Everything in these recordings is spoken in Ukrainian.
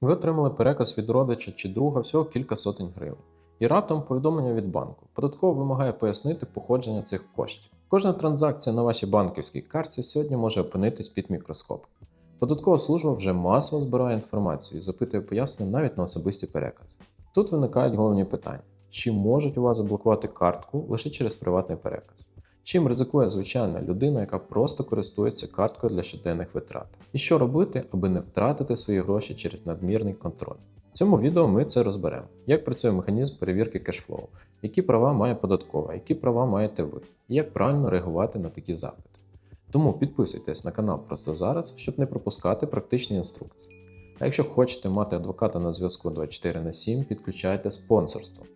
Ви отримали переказ від родича чи друга всього кілька сотень гривень. І раптом повідомлення від банку. Податково вимагає пояснити походження цих коштів. Кожна транзакція на вашій банківській карті сьогодні може опинитись під мікроскопом. Податкова служба вже масово збирає інформацію і запитує пояснення навіть на особисті перекази. Тут виникають головні питання: чи можуть у вас заблокувати картку лише через приватний переказ? Чим ризикує звичайна людина, яка просто користується карткою для щоденних витрат? І що робити, аби не втратити свої гроші через надмірний контроль? В цьому відео ми це розберемо. Як працює механізм перевірки кешфлоу, які права має податкова, які права маєте ви, і як правильно реагувати на такі запити. Тому підписуйтесь на канал просто зараз, щоб не пропускати практичні інструкції. А якщо хочете мати адвоката на зв'язку 24 на 7, підключайте спонсорство.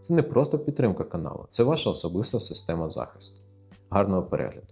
Це не просто підтримка каналу, це ваша особиста система захисту. Гарного перегляду!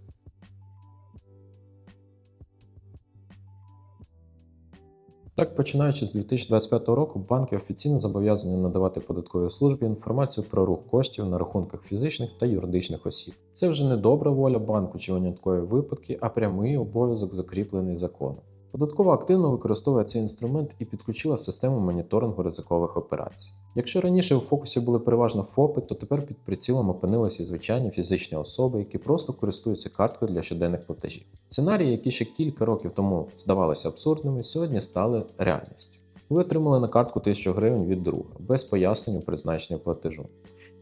Так, починаючи з 2025 року, банки офіційно зобов'язані надавати податковій службі інформацію про рух коштів на рахунках фізичних та юридичних осіб. Це вже не добра воля банку чи виняткові випадки, а прямий обов'язок закріплений законом. Податкова активно використовує цей інструмент і підключила систему моніторингу ризикових операцій. Якщо раніше у фокусі були переважно ФОПи, то тепер під прицілом опинилися і звичайні фізичні особи, які просто користуються карткою для щоденних платежів. Сценарії, які ще кілька років тому здавалися абсурдними, сьогодні стали реальністю. Ви отримали на картку 1000 гривень від друга без пояснень у призначенні платежу.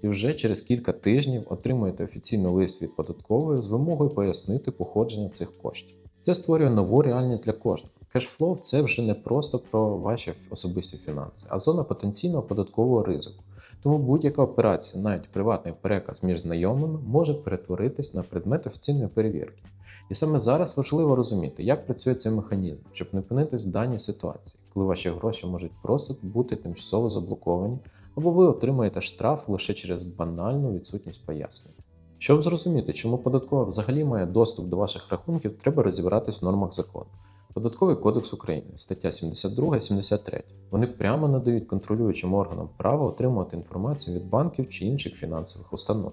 І вже через кілька тижнів отримуєте офіційний лист від податкової з вимогою пояснити походження цих коштів. Це створює нову реальність для кожного. Кешфлоу це вже не просто про ваші особисті фінанси, а зона потенційного податкового ризику. Тому будь-яка операція, навіть приватний переказ між знайомими, може перетворитись на предмет офіційної перевірки. І саме зараз важливо розуміти, як працює цей механізм, щоб не опинитись в даній ситуації, коли ваші гроші можуть просто бути тимчасово заблоковані, або ви отримаєте штраф лише через банальну відсутність пояснень. Щоб зрозуміти, чому податкова взагалі має доступ до ваших рахунків, треба розібратись в нормах закону. Податковий кодекс України, стаття 72 73. Вони прямо надають контролюючим органам право отримувати інформацію від банків чи інших фінансових установ.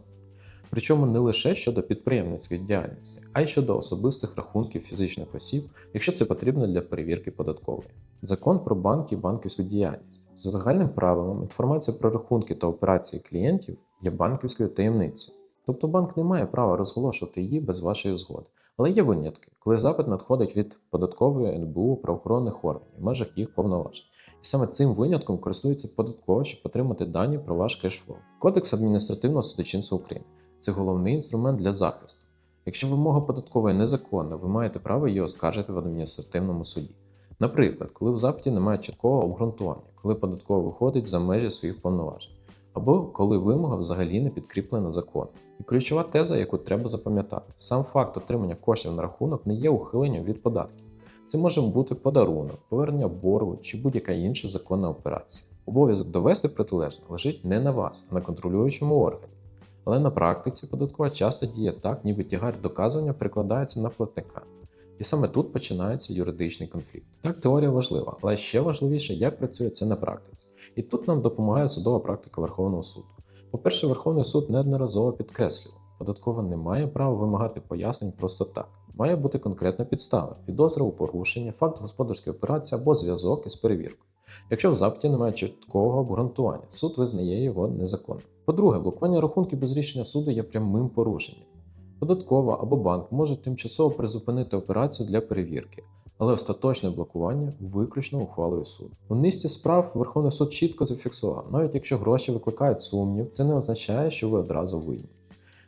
Причому не лише щодо підприємницької діяльності, а й щодо особистих рахунків фізичних осіб, якщо це потрібно для перевірки податкової. Закон про банки і банківську діяльність. За загальним правилом, інформація про рахунки та операції клієнтів є банківською таємницею. Тобто банк не має права розголошувати її без вашої згоди. Але є винятки, коли запит надходить від податкової НБУ правоохоронних органів в межах їх повноважень. І саме цим винятком користується податкова, щоб отримати дані про ваш кешфлоу. Кодекс адміністративного судочинства України це головний інструмент для захисту. Якщо вимога податкової незаконна, ви маєте право її оскаржити в адміністративному суді. Наприклад, коли в запиті немає чіткого обґрунтування, коли податкова виходить за межі своїх повноважень або коли вимога взагалі не підкріплена законом. І ключова теза, яку треба запам'ятати: сам факт отримання коштів на рахунок не є ухиленням від податків. Це може бути подарунок, повернення боргу чи будь-яка інша законна операція. Обов'язок довести протилежне лежить не на вас, а на контролюючому органі. Але на практиці податкова часто діє так, ніби тягар доказування прикладається на платника. І саме тут починається юридичний конфлікт. Так, теорія важлива, але ще важливіше, як працює це на практиці. І тут нам допомагає судова практика Верховного суду. По-перше, Верховний суд неодноразово підкреслював, податкова не має права вимагати пояснень просто так. Має бути конкретна підстава, підозра у порушенні, факт господарської операції або зв'язок із перевіркою. Якщо в запиті немає чіткого обґрунтування, суд визнає його незаконним. По-друге, блокування рахунків без рішення суду є прямим порушенням. Податкова або банк можуть тимчасово призупинити операцію для перевірки, але остаточне блокування виключно ухвалою суду. У низці справ Верховний суд чітко зафіксував, навіть якщо гроші викликають сумнів, це не означає, що ви одразу винні.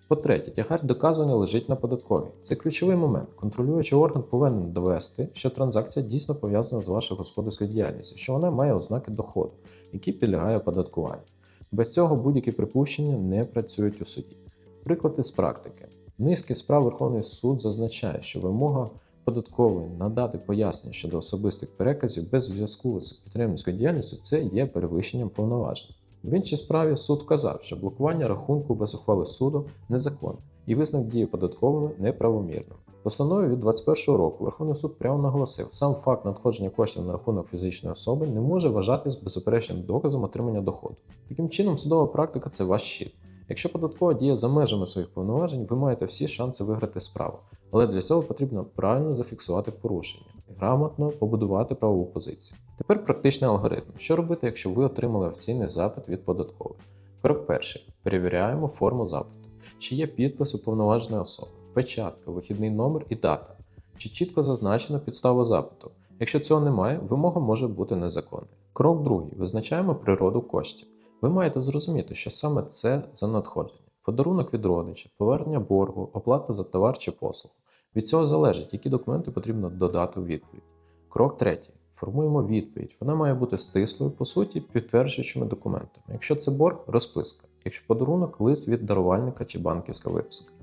По-третє, тягар доказування лежить на податковій. Це ключовий момент. Контролюючий орган повинен довести, що транзакція дійсно пов'язана з вашою господарською діяльністю, що вона має ознаки доходу, які підлягає оподаткуванню. Без цього будь-які припущення не працюють у суді. Приклади з практики. Низки справ Верховний суд зазначає, що вимога податкової надати пояснення щодо особистих переказів без зв'язку з підприємницькою діяльністю це є перевищенням повноважень. В іншій справі суд вказав, що блокування рахунку без ухвали суду незаконне і висновок дії податковими неправомірним. Постанові від 2021 року Верховний суд прямо наголосив, сам факт надходження коштів на рахунок фізичної особи не може вважатись беззаперечним доказом отримання доходу. Таким чином, судова практика це ваш щит. Якщо податкова діє за межами своїх повноважень, ви маєте всі шанси виграти справу. Але для цього потрібно правильно зафіксувати порушення і грамотно побудувати правову позицію. Тепер практичний алгоритм. Що робити, якщо ви отримали офіційний запит від податкової? Крок перший. Перевіряємо форму запиту. Чи є підпис уповноваженої особи, печатка, вихідний номер і дата. Чи чітко зазначено підставу запиту. Якщо цього немає, вимога може бути незаконною. Крок другий. Визначаємо природу коштів. Ви маєте зрозуміти, що саме це за надходження. Подарунок від родича, повернення боргу, оплата за товар чи послугу. Від цього залежить, які документи потрібно додати у відповідь. Крок третій. Формуємо відповідь. Вона має бути стислою, по суті, підтверджуючими документами. Якщо це борг, розписка. Якщо подарунок, лист від дарувальника чи банківська виписка.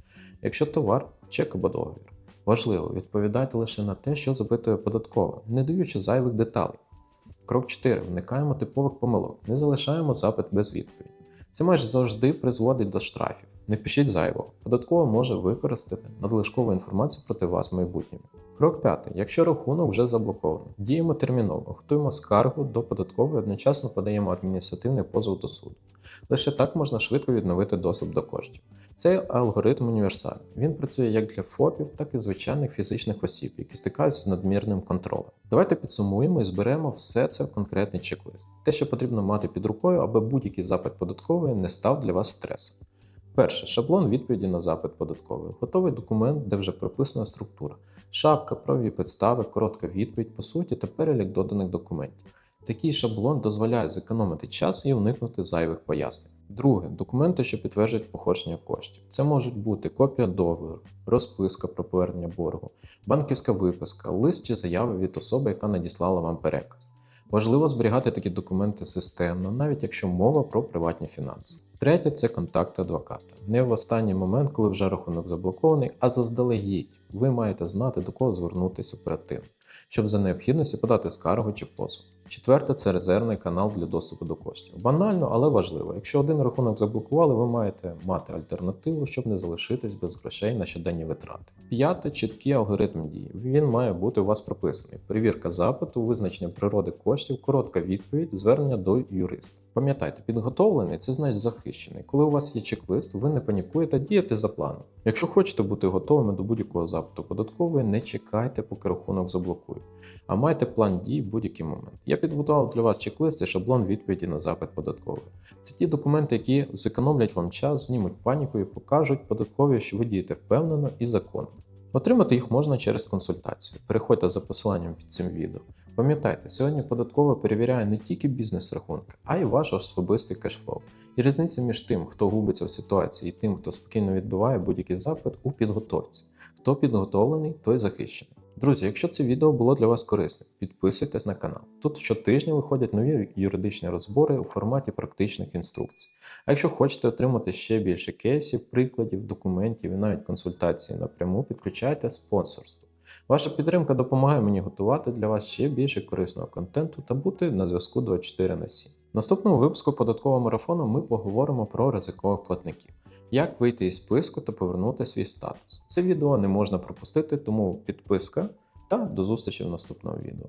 Якщо товар, чек або договір. Важливо, відповідайте лише на те, що запитує податкова, не даючи зайвих деталей. Крок 4. Вникаємо типових помилок. Не залишаємо запит без відповіді. Це майже завжди призводить до штрафів. Не пишіть зайвого. Податкова може використати надлишкову інформацію проти вас в майбутньому. Крок 5. Якщо рахунок вже заблокований, діємо терміново, готуємо скаргу до податкової, одночасно подаємо адміністративний позов до суду. Лише так можна швидко відновити доступ до коштів. Цей алгоритм універсальний. Він працює як для ФОПів, так і звичайних фізичних осіб, які стикаються з надмірним контролем. Давайте підсумуємо і зберемо все це в конкретний чек-лист. Те, що потрібно мати під рукою, аби будь-який запит податкової не став для вас стресом. Перше шаблон відповіді на запит податкової. Готовий документ, де вже прописана структура. Шапка, правові підстави, коротка відповідь по суті та перелік доданих документів. Такий шаблон дозволяє зекономити час і уникнути зайвих пояснень. Друге документи, що підтверджують походження коштів. Це можуть бути копія договору, розписка про повернення боргу, банківська виписка, лист чи заява від особи, яка надіслала вам переказ. Важливо зберігати такі документи системно, навіть якщо мова про приватні фінанси. Третє це контакти адвоката. Не в останній момент, коли вже рахунок заблокований, а заздалегідь. Ви маєте знати, до кого звернутися оперативно, щоб за необхідності подати скаргу чи позов. Четверте це резервний канал для доступу до коштів. Банально, але важливо. Якщо один рахунок заблокували, ви маєте мати альтернативу, щоб не залишитись без грошей на щоденні витрати. П'яте чіткий алгоритм дії. Він має бути у вас прописаний. Перевірка запиту, визначення природи коштів, коротка відповідь, звернення до юриста. Пам'ятайте, підготовлений це значить захищений. Коли у вас є чек-лист, ви не панікуєте, дієте за планом. Якщо хочете бути готовими до будь-якого запиту податкової, не чекайте, поки рахунок заблокують, а майте план дій в будь-який момент. Я підготував для вас чек-лист і шаблон відповіді на запит податкової. Це ті документи, які зекономлять вам час, знімуть паніку і покажуть податкові, що ви дієте впевнено і законно. Отримати їх можна через консультацію. Переходьте за посиланням під цим відео. Пам'ятайте, сьогодні податкова перевіряє не тільки бізнес-рахунки, а й ваш особистий кешфлоу. І різниця між тим, хто губиться в ситуації, і тим, хто спокійно відбиває будь-який запит у підготовці. Хто підготовлений, той захищений. Друзі, якщо це відео було для вас корисним, підписуйтесь на канал. Тут щотижня виходять нові юридичні розбори у форматі практичних інструкцій. А якщо хочете отримати ще більше кейсів, прикладів, документів і навіть консультації напряму, підключайте спонсорство. Ваша підтримка допомагає мені готувати для вас ще більше корисного контенту та бути на зв'язку 24 на 7. В наступному випуску податкового марафону ми поговоримо про ризикових платників, як вийти із списку та повернути свій статус. Це відео не можна пропустити, тому підписка та до зустрічі в наступному відео.